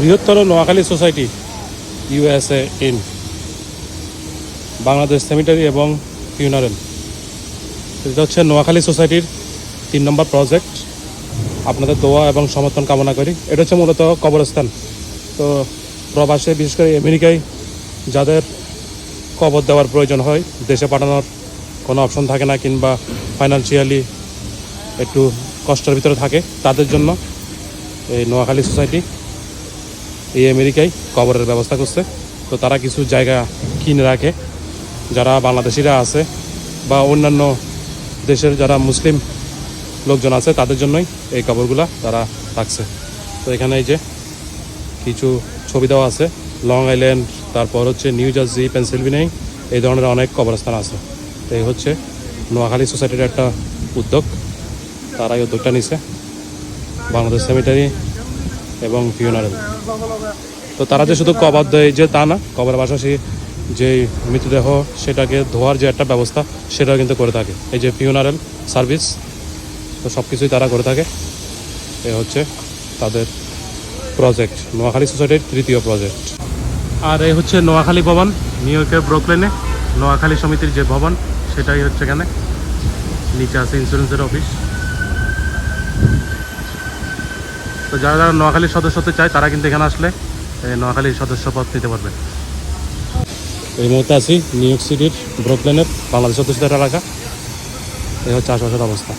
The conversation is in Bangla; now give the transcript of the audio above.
বৃহত্তর Noakhali society USA in Bangladesh cemetery এবং ফিউনারেল। এটা হচ্ছে নোয়াখালী সোসাইটির তিন নম্বর প্রজেক্ট। আপনাদের দোয়া এবং সমর্থন কামনা করি। এটা হচ্ছে মূলত কবরস্থান। তো প্রবাসে, বিশেষ করে আমেরিকায়, যাদের কবর দেওয়ার প্রয়োজন হয়, দেশে পাঠানোর কোনো অপশন থাকে না কিংবা ফাইন্যান্সিয়ালি একটু কষ্টের ভিতরে থাকে, তাদের জন্য এই নোয়াখালী সোসাইটি এই আমেরিকায় কবরের ব্যবস্থা করছে। তো তারা কিছু জায়গা কিনে রাখে। যারা বাংলাদেশিরা আছে বা অন্যান্য দেশের যারা মুসলিম লোকজন আছে, তাদের জন্যই এই কবরগুলা তারা রাখছে। তো এখানে এই যে কিছু ছবি দেওয়া আছে, লং আইল্যান্ড, তারপর হচ্ছে নিউ জার্সি পেনসিলভেনিয়ায় এই ধরনের অনেক কবরস্থান আছে। তো এই হচ্ছে নোয়াখালী সোসাইটির একটা উদ্যোগ। তারা এই উদ্যোগটা নিছে। বাংলাদেশ সেমিটারি এবং ফিউনারেল তো তারা যে শুধু কবর দেয় যে তা না, কবরের পাশাপাশি যে মৃতদেহ, সেটাকে ধোয়ার যে একটা ব্যবস্থা, সেটাও কিন্তু করে থাকে। এই যে ফিউনারেল সার্ভিস তো সব কিছুই তারা করে থাকে। এ হচ্ছে তাদের প্রজেক্ট নোয়াখালী সোসাইটির তৃতীয় প্রজেক্ট আর এই হচ্ছে নোয়াখালী ভবন নিউ ইয়র্কের ব্রোকলেনে নোয়াখালী সমিতির যে ভবন, সেটাই হচ্ছে এখানে। নিচে আছে ইন্স্যুরেন্সের অফিস তো যারা যারা নোয়াখালীর সদস্য হতে চায়, তারা কিন্তু এখানে আসলে নোয়াখালীর সদস্য পদ নিতে পারবে। এই মুহূর্তে আছি নিউ ইয়র্ক সিটির ব্রোকলেনের বাংলাদেশ সদস্যদের এলাকা। এই হচ্ছে আশপাশের অবস্থা।